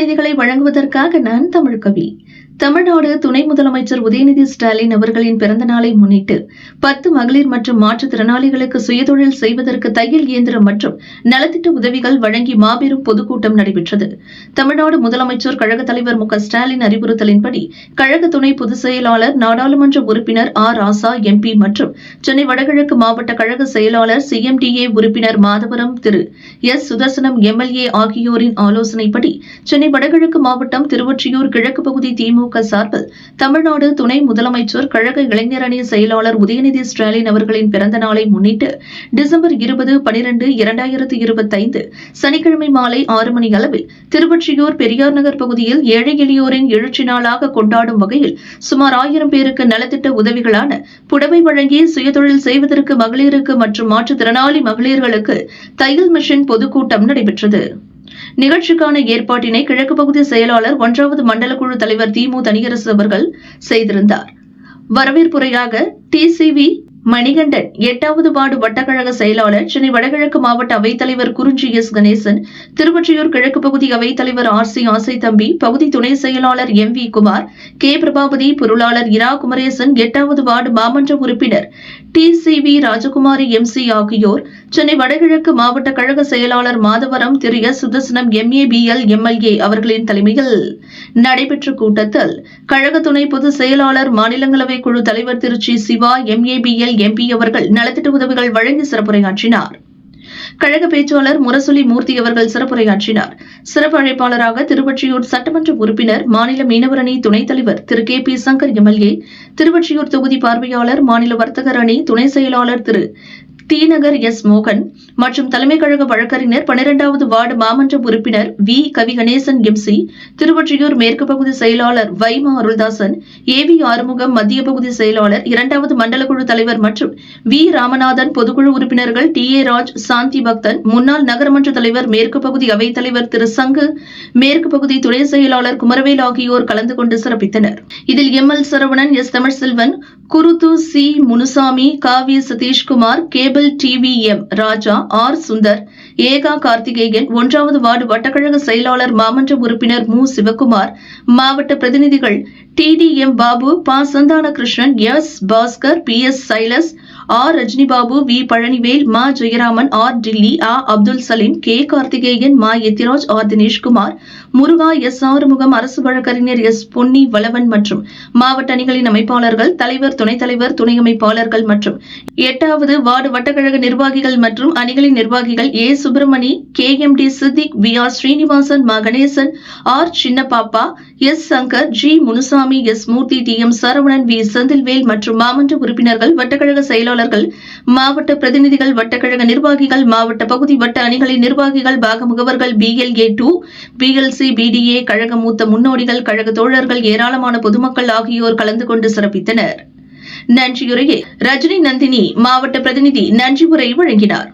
செய்திகளை வழங்குவதற்காக நான் தமிழ் கவி. தமிழ்நாடு துணை முதலமைச்சர் உதயநிதி ஸ்டாலின் அவர்களின் பிறந்த நாளை முன்னிட்டு பத்து மகளிர் மற்றும் மாற்றுத்திறனாளிகளுக்கு சுயதொழில் செய்வதற்கு தையல் இயந்திரம் மற்றும் நலத்திட்ட உதவிகள் வழங்கி மாபெரும் பொதுக்கூட்டம் நடைபெற்றது. தமிழ்நாடு முதலமைச்சர் கழக தலைவர் மு ஸ்டாலின் அறிவுறுத்தலின்படி கழக துணை பொதுச் செயலாளர் நாடாளுமன்ற உறுப்பினர் ஆர். ராசா எம்பி மற்றும் சென்னை வடகிழக்கு மாவட்ட கழக செயலாளர் சிஎம்டிஏ உறுப்பினர் மாதவரம் திரு. எஸ். சுதர்சனம் எம்எல்ஏ ஆகியோரின் ஆலோசனைப்படி சென்னை வடகிழக்கு மாவட்டம் திருவொற்றியூர் கிழக்கு பகுதி திமுக சார்பில் தமிழ்நாடு துணை முதலமைச்சர் கழக இளைஞரணி செயலாளர் உதயநிதி ஸ்டாலின் அவர்களின் பிறந்த நாளை முன்னிட்டு டிசம்பர் இருபது பனிரெண்டு இரண்டாயிரத்து இருபத்தைந்து சனிக்கிழமை மாலை ஆறு மணி அளவில் திருவொற்றியூர் பெரியார் நகர் பகுதியில் ஏழை எளியோரின் எழுச்சி நாளாக கொண்டாடும் வகையில் சுமார் ஆயிரம் பேருக்கு நலத்திட்ட உதவிகளான புடவை வழங்கி சுயதொழில் செய்வதற்கு மகளிருக்கு மற்றும் மாற்றுத்திறனாளி மகளிர்களுக்கு தையல் மிஷின் பொதுக்கூட்டம் நடைபெற்றது. நிகழ்ச்சிக்கான ஏற்பாட்டினை கிழக்கு பகுதி செயலாளர் ஒன்றாவது மண்டல குழு தலைவர் திமு தனியரசு அவர்கள் செய்திருந்தார். வரவேற்புரையாக டிசிவி மணிகண்டன் எட்டாவது வார்டு வட்டக்கழக செயலாளர் சென்னை வடகிழக்கு மாவட்ட அவைத்தலைவர் குறிஞ்சி எஸ். கணேசன் திருவொற்றியூர் கிழக்கு பகுதி அவைத்தலைவர் ஆர். சி. ஆசை தம்பி பகுதி துணை செயலாளர் M. V. Kumar K. Prabhapathi பொருளாளர் இரா. குமரேசன் எட்டாவது வார்டு மாமன்ற உறுப்பினர் T. C. V. Rajakumari M. C. ஆகியோர் சென்னை வடகிழக்கு மாவட்ட கழக செயலாளர் Madhavaram Thiru. S. Sudarsanam MABL MLA அவர்களின் தலைமையில் நடைபெற்ற கூட்டத்தில் கழக துணை பொதுச் செயலாளர் மாநிலங்களவை குழு தலைவர் Thiru. C. Siva MABL MP அவர்கள் நலத்திட்ட உதவிகள் வழங்கி சிறப்புரையாற்றினார். கழக பேச்சாளர் முரசொலி மூர்த்தி அவர்கள் சிறப்புரையாற்றினார். சிறப்பு அழைப்பாளராக திருவொற்றியூர் சட்டமன்ற உறுப்பினர் மாநில மீனவரணி துணைத் தலைவர் Thiru K P Sankar MLA Thiruvottiyur தொகுதி பார்வையாளர் மாநில வர்த்தகர் அணி துணை செயலாளர் திரு தீநகர் எஸ் மோகன் மற்றும் தலைமை கழக வழக்கறிஞர் பனிரெண்டாவது வார்டு மாமன்ற உறுப்பினர் வி கவி கணேசன் எம்சி திருவொற்றியூர் மேற்கு பகுதி செயலாளர் வைமா அருள்தாசன் ஏ வி ஆறுமுகம் மத்திய பகுதி செயலாளர் இரண்டாவது மண்டல குழு தலைவர் மற்றும் வி ராமநாதன் பொதுக்குழு உறுப்பினர்கள் டி ஏ ராஜ் சாந்தி பக்தன் முன்னாள் நகரமன்ற தலைவர் மேற்கு பகுதி அவைத் தலைவர் திரு சங்கு மேற்கு பகுதி துணை செயலாளர் குமரவேல் ஆகியோர் கலந்து கொண்டு சிறப்பித்தனர். இதில் M L Saravanan S Tamilselvan குருத்து C Munusamy Kavi Sathishkumar cable TV M Raja R Sundar Eka Karthikeyan ஒன்றாவது வார்டு வட்டக்கழக செயலாளர் மாமன்ற உறுப்பினர் மு. சிவக்குமார் மாவட்ட பிரதிநிதிகள் D T M Babu Pa. Santhana Krishnan S. Bhaskar P. S. Silas R. Rajinibabu V. Palanivel Ma. Jayaraman R. Dilli Aa. Abdul Salim K. Karthikeyan Ma. Ethiraj R. Dineshkumar Muruga S. Arumugam அரசு வழக்கறிஞர் S. Ponni Valavan மற்றும் மாவட்ட அணிகளின் அமைப்பாளர்கள் தலைவர் துணைத் தலைவர் துணை அமைப்பாளர்கள் மற்றும் எட்டாவது வார்டு வட்டக்கழக நிர்வாகிகள் மற்றும் அணிகளின் நிர்வாகிகள் A. Subramani K. M. T. Siddique V. R. Srinivasan Ma. Ganesan R. Chinnapappa S Sankar G Munusamy S Murthy T M Saravanan V Senthilvel மற்றும் மாமன்ற உறுப்பினர்கள் வட்டக்கழக செயலாளர்கள் மாவட்ட பிரதிநிதிகள் வட்டக்கழக நிர்வாகிகள் மாவட்ட பகுதி வட்ட அணிகளின் நிர்வாகிகள் பாக முகவர்கள் பிஎல்ஏ டூ பிஎல்சி பிடிஏ கழக மூத்த முன்னோடிகள் கழக தோழர்கள் ஏராளமான பொதுமக்கள் ஆகியோர் கலந்து கொண்டு சிறப்பித்தனர். நன்றியுரையை ரஜினி நந்தினி மாவட்ட பிரதிநிதி நன்றி உரை வழங்கினார்.